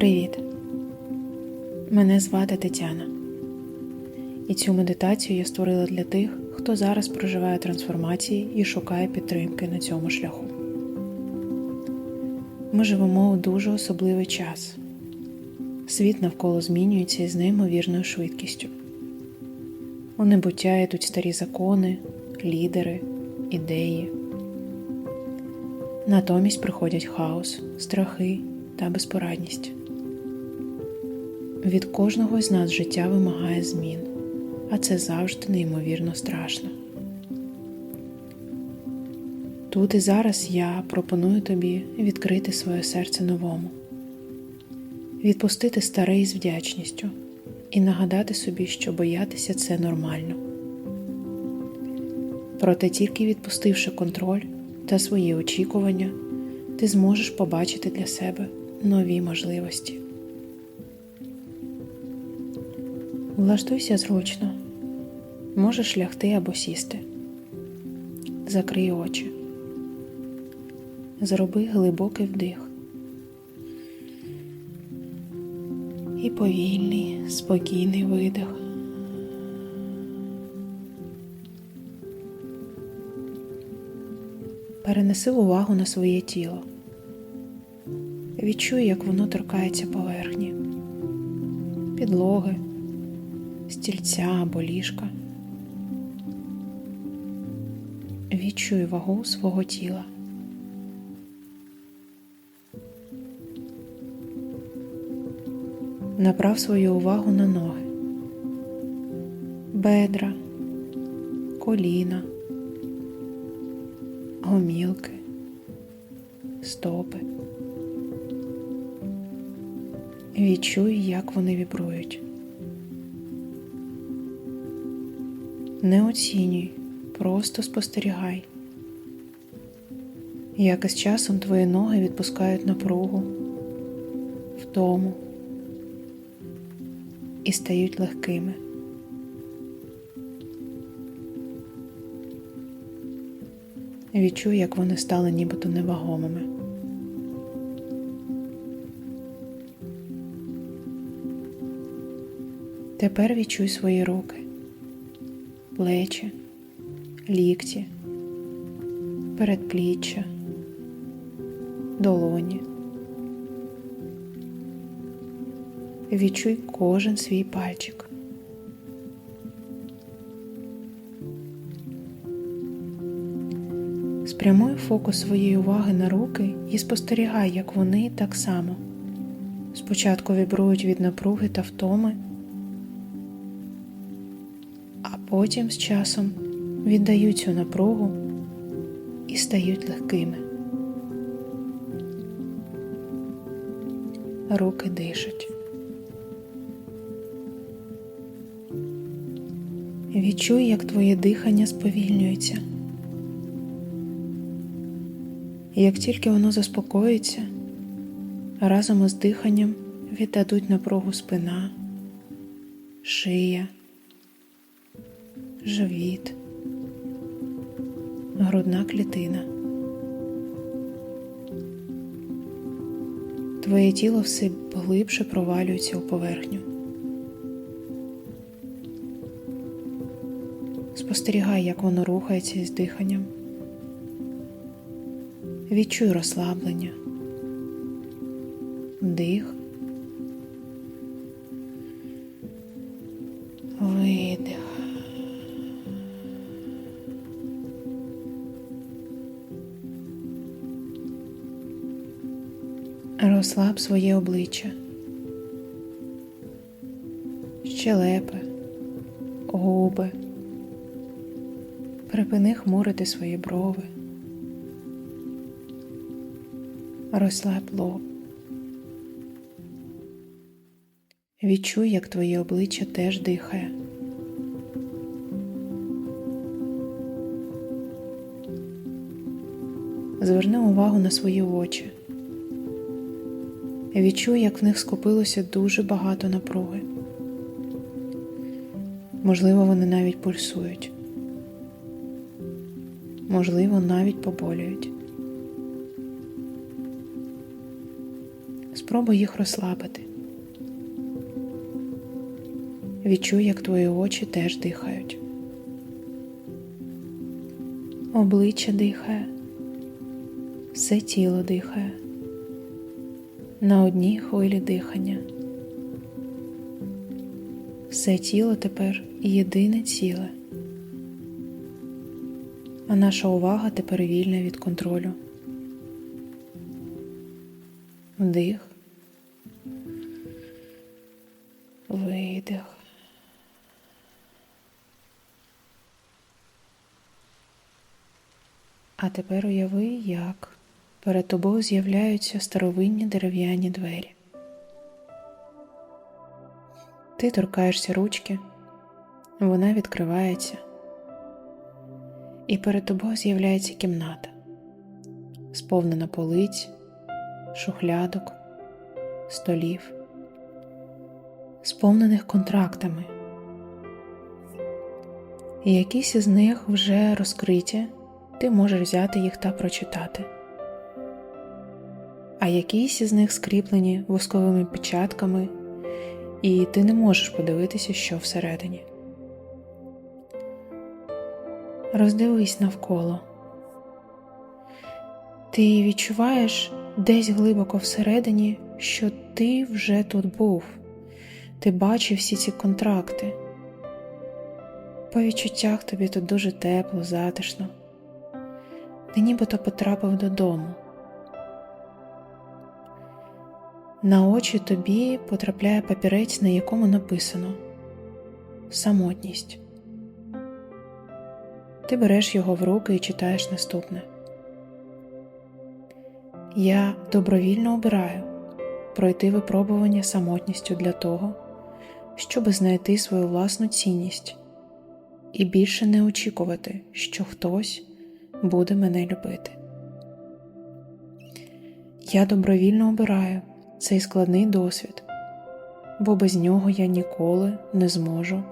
Привіт! Мене звати Тетяна. І цю медитацію я створила для тих, хто зараз проживає трансформації і шукає підтримки на цьому шляху. Ми живемо у дуже особливий час. Світ навколо змінюється із неймовірною швидкістю. У небуття йдуть старі закони, лідери, ідеї. Натомість приходять хаос, страхи та безпорадність. Від кожного з нас життя вимагає змін, а це завжди неймовірно страшно. Тут і зараз я пропоную тобі відкрити своє серце новому, відпустити старе із вдячністю і нагадати собі, що боятися це нормально. Проте тільки відпустивши контроль та свої очікування, ти зможеш побачити для себе нові можливості. Влаштуйся зручно, можеш лягти або сісти. Закрий очі. Зроби глибокий вдих. І повільний, спокійний видих. Перенеси увагу на своє тіло. Відчуй, як воно торкається поверхні, підлоги, стільця або ліжка. Відчуй вагу свого тіла. Направ свою увагу на ноги, бедра, коліна, гомілки, стопи. Відчуй, як вони вібрують. Не оцінюй, просто спостерігай. Як із часом твої ноги відпускають напругу, втому і стають легкими. Відчуй, як вони стали нібито невагомими. Тепер відчуй свої руки, плечі, лікті, передпліччя, долоні. Відчуй кожен свій пальчик. Спрямуй фокус своєї уваги на руки і спостерігай, як вони так само спочатку вібрують від напруги та втоми, потім з часом віддають цю напругу і стають легкими. Руки дишать. Відчуй, як твоє дихання сповільнюється. Як тільки воно заспокоїться, разом із диханням віддадуть напругу спина, шия, живіт, грудна клітина. Твоє тіло все глибше провалюється у поверхню. Спостерігай, як воно рухається із диханням. Відчуй розслаблення, дих, своє обличчя, щелепи, губи. Припини хмурити свої брови. Розслаб лоб. Відчуй, як твоє обличчя теж дихає. Зверни увагу на свої очі. Відчуй, як в них скопилося дуже багато напруги. Можливо, вони навіть пульсують. Можливо, навіть поболюють. спробуй їх розслабити. Відчуй, як твої очі теж дихають. Обличчя дихає, все тіло дихає на одній хвилі дихання. Все тіло тепер єдине ціле, а наша увага тепер вільна від контролю. Вдих, видих. А тепер уяви, як перед тобою з'являються старовинні дерев'яні двері. Ти торкаєшся ручки, вона відкривається, і перед тобою з'являється кімната, сповнена полиць, шухлядок, столів, сповнених контрактами. І якісь із них вже розкриті, ти можеш взяти їх та прочитати. А якісь із них скріплені восковими печатками і ти не можеш подивитися, що всередині. Роздивись навколо. Ти відчуваєш десь глибоко всередині, що ти вже тут був, ти бачив всі ці контракти. По відчуттях тобі тут дуже тепло, затишно, ти нібито потрапив додому. На очі тобі потрапляє папірець, на якому написано Самотність. Ти береш його в руки і читаєш наступне. Я добровільно обираю пройти випробування самотністю для того, щоб знайти свою власну цінність і більше не очікувати, що хтось буде мене любити. Я добровільно обираю цей складний досвід, бо без нього я ніколи не зможу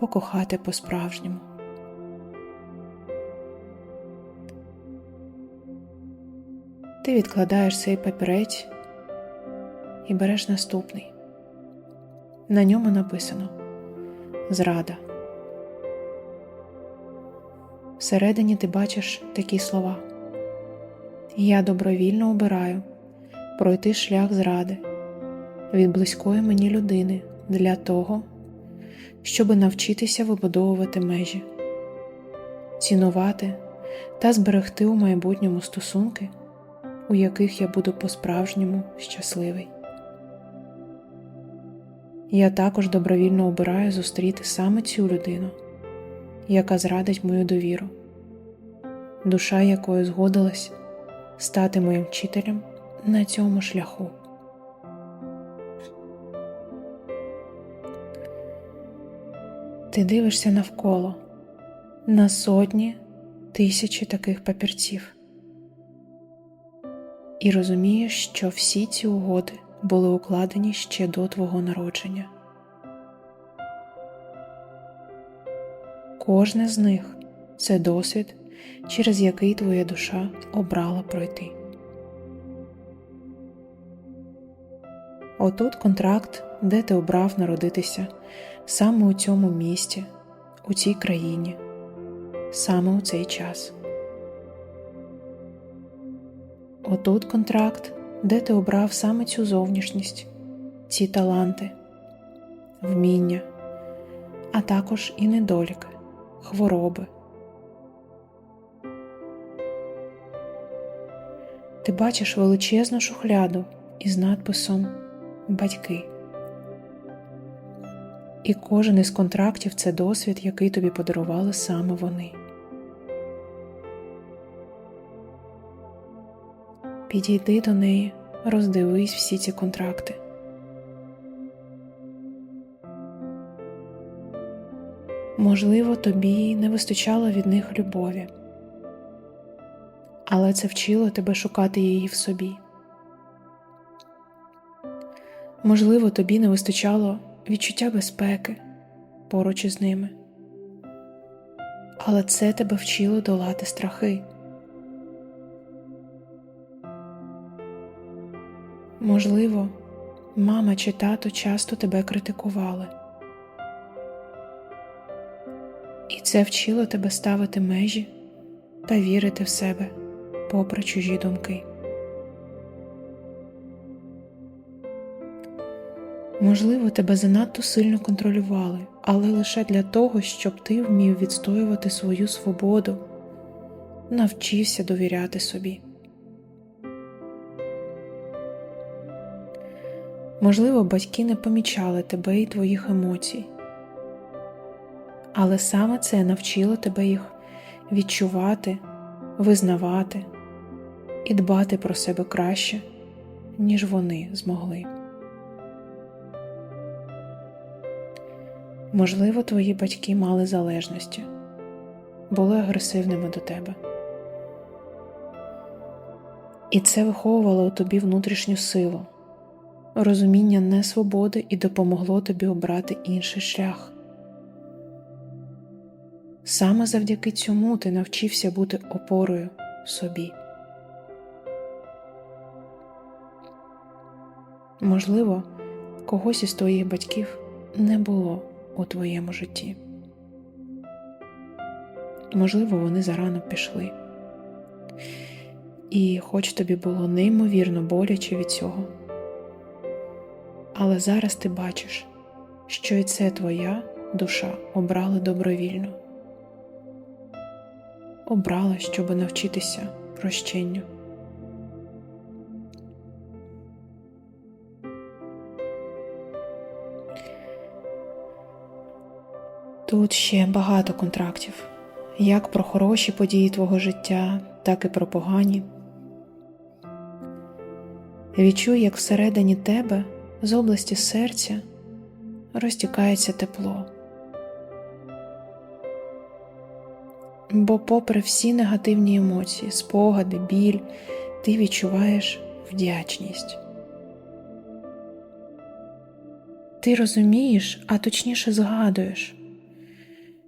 покохати по-справжньому. Ти відкладаєш цей папірець і береш наступний. На ньому написано Зрада. Всередині ти бачиш такі слова. Я добровільно обираю пройти шлях зради від близької мені людини для того, щоби навчитися вибудовувати межі, цінувати та зберегти у майбутньому стосунки, у яких я буду по-справжньому щасливий. Я також добровільно обираю зустріти саме цю людину, яка зрадить мою довіру, душа якої згодилась стати моїм вчителем на цьому шляху. Ти дивишся навколо на сотні тисячі таких папірців і розумієш, що всі ці угоди були укладені ще до твого народження. Кожне з них це досвід, через який твоя душа обрала пройти. Отут контракт, де ти обрав народитися, саме у цьому місті, у цій країні, саме у цей час. Отут контракт, де ти обрав саме цю зовнішність, ці таланти, вміння, а також і недоліки, хвороби. Ти бачиш величезну шухляду із надписом батьки. І кожен із контрактів це досвід, який тобі подарували саме вони. Підійди до неї, роздивись всі ці контракти. Можливо, тобі не вистачало від них любові, але це вчило тебе шукати її в собі. Можливо, тобі не вистачало відчуття безпеки поруч із ними, але це тебе вчило долати страхи. Можливо, мама чи тато часто тебе критикували. І це вчило тебе ставити межі та вірити в себе попри чужі думки. Можливо, тебе занадто сильно контролювали, але лише для того, щоб ти вмів відстоювати свою свободу, навчився довіряти собі. Можливо, батьки не помічали тебе і твоїх емоцій, але саме це навчило тебе їх відчувати, визнавати і дбати про себе краще, ніж вони змогли. Можливо, твої батьки мали залежності, були агресивними до тебе. І це виховувало у тобі внутрішню силу, розуміння несвободи і допомогло тобі обрати інший шлях. Саме завдяки цьому ти навчився бути опорою собі. Можливо, когось із твоїх батьків не було у твоєму житті. Можливо, вони зарано пішли. І хоч тобі було неймовірно боляче від цього, але зараз ти бачиш, що і це твоя душа обрала добровільно, обрала, щоб навчитися прощенню. Тут ще багато контрактів, як про хороші події твого життя, так і про погані. Відчуй, як всередині тебе з області серця розтікається тепло. Бо, попри всі негативні емоції, спогади, біль, ти відчуваєш вдячність. Ти розумієш, а точніше згадуєш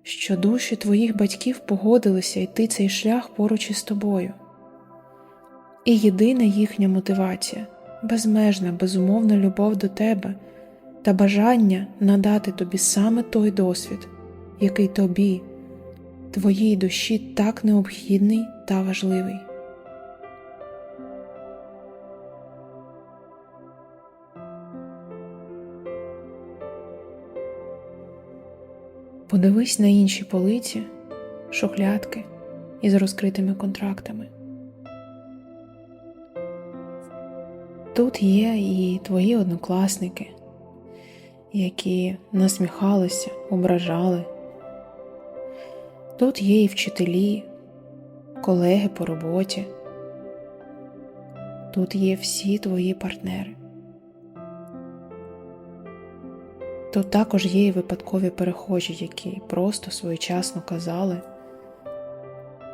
що душі твоїх батьків погодилися йти цей шлях поруч із тобою. І єдина їхня мотивація безмежна, безумовна любов до тебе та бажання надати тобі саме той досвід, який тобі, твоїй душі так необхідний та важливий. Подивись на інші полиці, шухлядки із розкритими контрактами. Тут є і твої однокласники, які насміхалися, ображали. Тут є і вчителі, колеги по роботі. Тут є всі твої партнери. Тут також є і випадкові перехожі, які просто своєчасно казали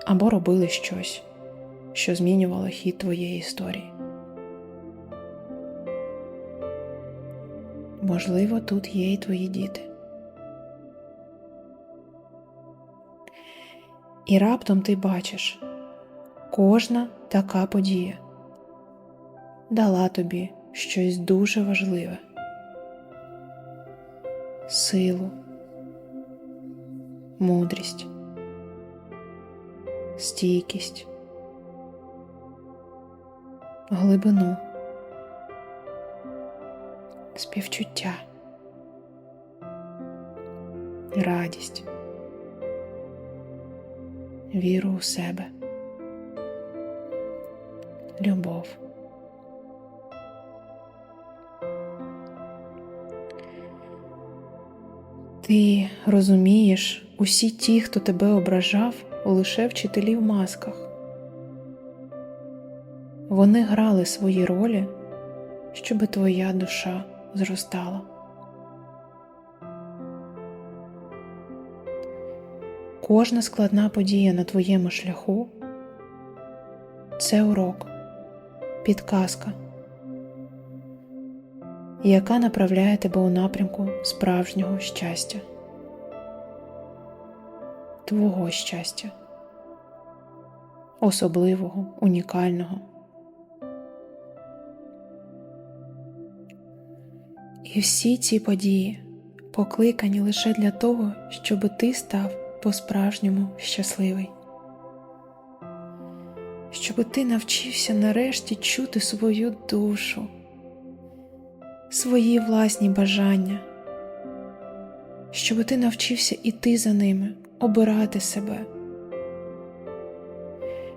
або робили щось, що змінювало хід твоєї історії. Можливо, тут є і твої діти. І раптом ти бачиш, кожна така подія дала тобі щось дуже важливе силу, мудрість, стійкість, глибину, співчуття, радість, віру у себе, любов. Ти розумієш, усі ті, хто тебе ображав, лише вчителі в масках. Вони грали свої ролі, щоби твоя душа зростала. Кожна складна подія на твоєму шляху це урок, підказка яка направляє тебе у напрямку справжнього щастя, твого щастя, особливого, унікального. І всі ці події покликані лише для того, щоб ти став по-справжньому щасливий, щоб ти навчився нарешті чути свою душу, свої власні бажання, щоб ти навчився іти за ними, обирати себе,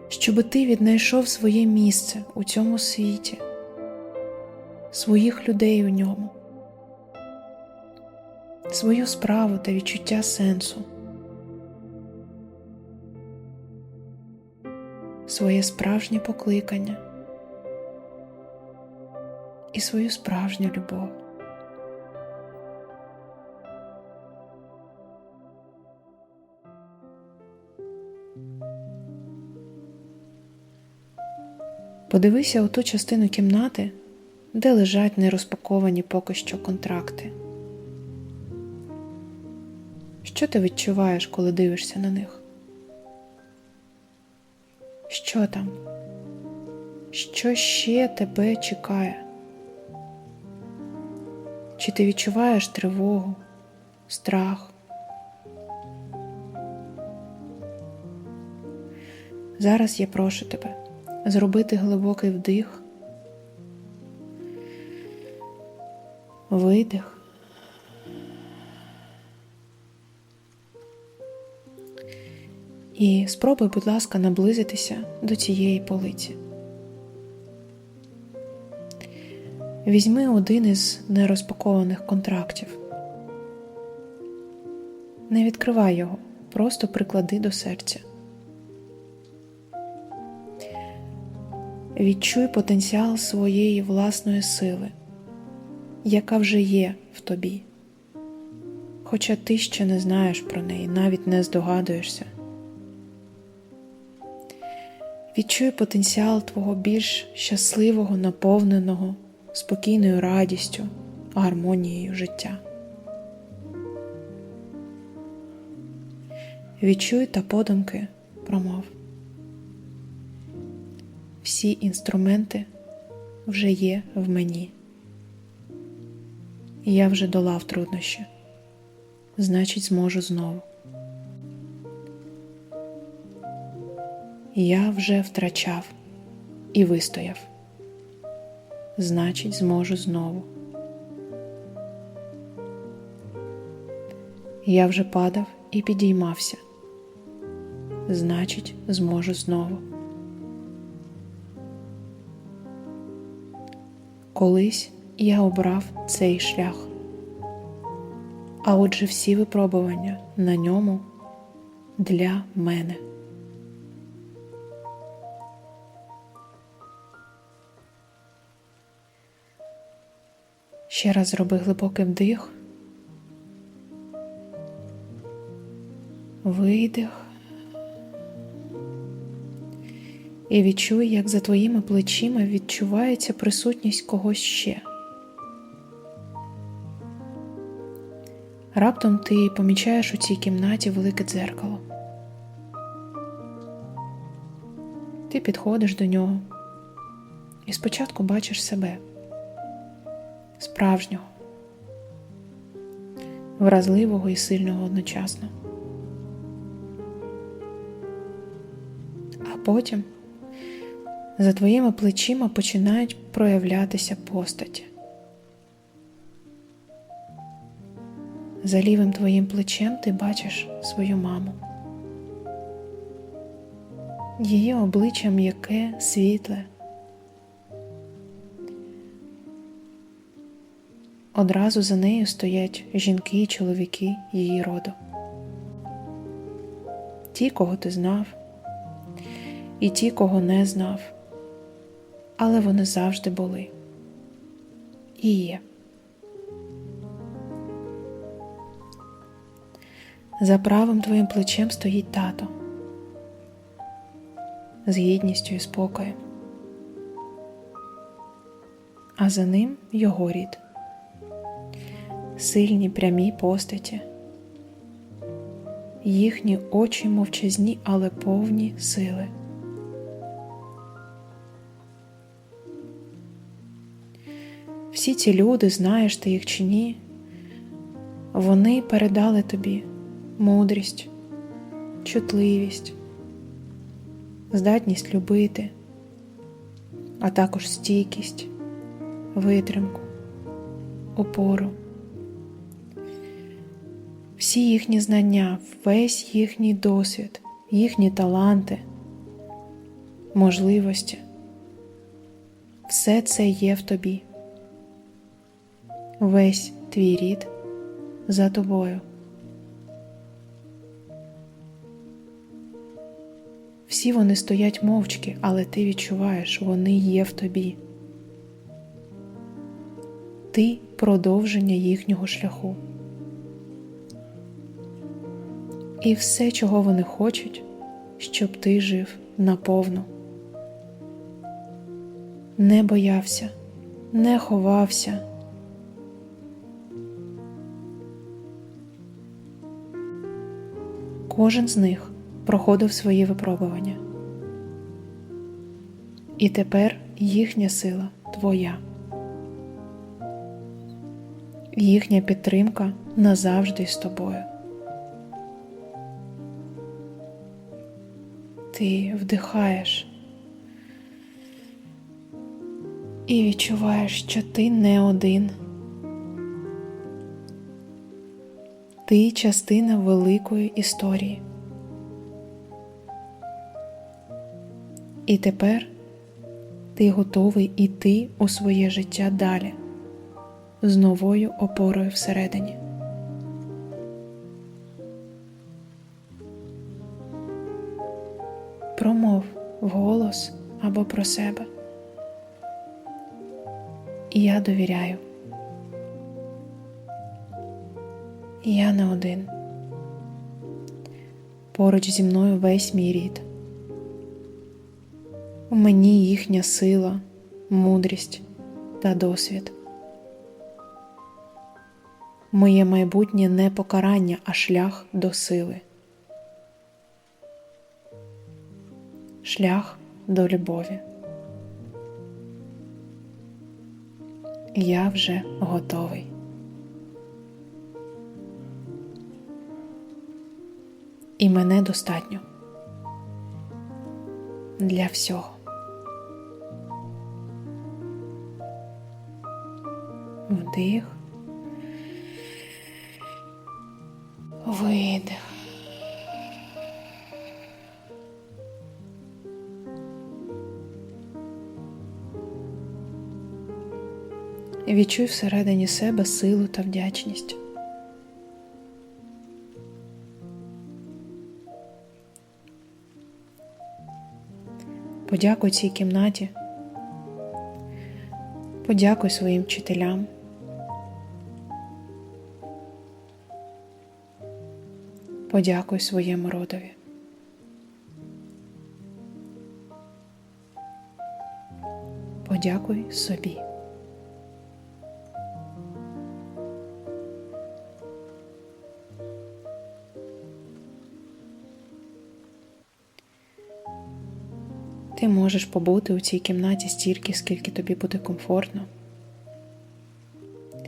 щоб ти віднайшов своє місце у цьому світі, своїх людей у ньому свою справу та відчуття сенсу, своє справжнє покликання і свою справжню любов. Подивися у ту частину кімнати, де лежать нерозпаковані поки що контракти. Що ти відчуваєш, коли дивишся на них? Що там? Що ще тебе чекає? Чи ти відчуваєш тривогу, страх? Зараз я прошу тебе зробити глибокий вдих, видих. І спробуй, будь ласка, наблизитися до цієї полиці. Візьми один із нерозпакованих контрактів. Не відкривай його, просто приклади до серця. Відчуй потенціал своєї власної сили, яка вже є в тобі, хоча ти ще не знаєш про неї, навіть не здогадуєшся. Відчуй потенціал твого більш щасливого, наповненого, спокійною радістю, гармонією життя. Відчуй та подумки промов. Всі інструменти вже є в мені. Я вже долав труднощі, значить, зможу знову. Я вже втрачав і вистояв. Значить, зможу знову. Я вже падав і підіймався. Значить, зможу знову. Колись я обрав цей шлях, а отже всі випробування на ньому для мене. Ще раз зроби глибокий вдих, видих і відчуй, як за твоїми плечима відчувається присутність когось ще. Раптом ти помічаєш у цій кімнаті велике дзеркало. Ти підходиш до нього і спочатку бачиш себе справжнього, вразливого і сильного одночасно. А потім за твоїми плечима починають проявлятися постаті. За лівим твоїм плечем ти бачиш свою маму. Її обличчя м'яке, світле, Одразу за нею стоять жінки і чоловіки її роду. Ті, кого ти знав, і ті, кого не знав, але вони завжди були. І є. За правим твоїм плечем стоїть тато. З гідністю і спокоєм, а за ним його рід сильні прямі постаті, їхні очі мовчазні, але повні сили. Всі ці люди, знаєш ти їх чи ні, вони передали тобі мудрість, чутливість, здатність любити, а також стійкість, витримку, опору. Всі їхні знання, весь їхній досвід, їхні таланти, можливості. Все це є в тобі. Весь твій рід за тобою. Всі вони стоять мовчки, але ти відчуваєш, вони є в тобі. Ти продовження їхнього шляху. І все, чого вони хочуть, щоб ти жив наповну. Не боявся, не ховався. Кожен з них проходив свої випробування. І тепер їхня сила твоя. Їхня підтримка назавжди з тобою. Ти вдихаєш і відчуваєш, що ти не один. Ти частина великої історії. І тепер ти готовий іти у своє життя далі з новою опорою всередині. Вголос або про себе. І я довіряю. Я не один. Поруч зі мною весь мій рід. У мені їхня сила, мудрість та досвід. Моє майбутнє не покарання, а шлях до сили. Шлях до любові. Я вже готовий. І мене достатньо для всього. Вдих. Видих. Відчуй всередині себе силу та вдячність. Подякуй цій кімнаті, подякуй своїм вчителям. Подякуй своєму родові. Подякуй собі. Ти можеш побути у цій кімнаті стільки, скільки тобі буде комфортно.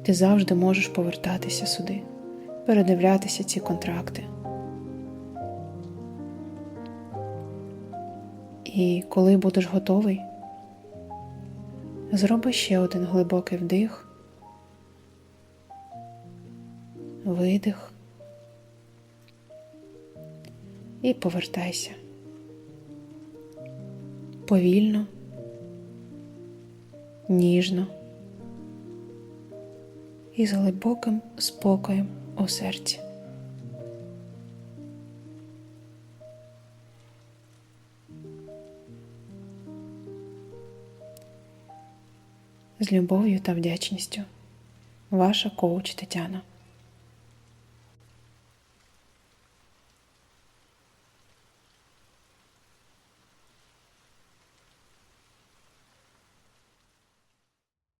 Ти завжди можеш повертатися сюди, передивлятися ці контракти. І коли будеш готовий, зроби ще один глибокий вдих, видих і повертайся повільно, ніжно і з глибоким спокоєм у серці. З любов'ю та вдячністю, ваша коуч Тетяна.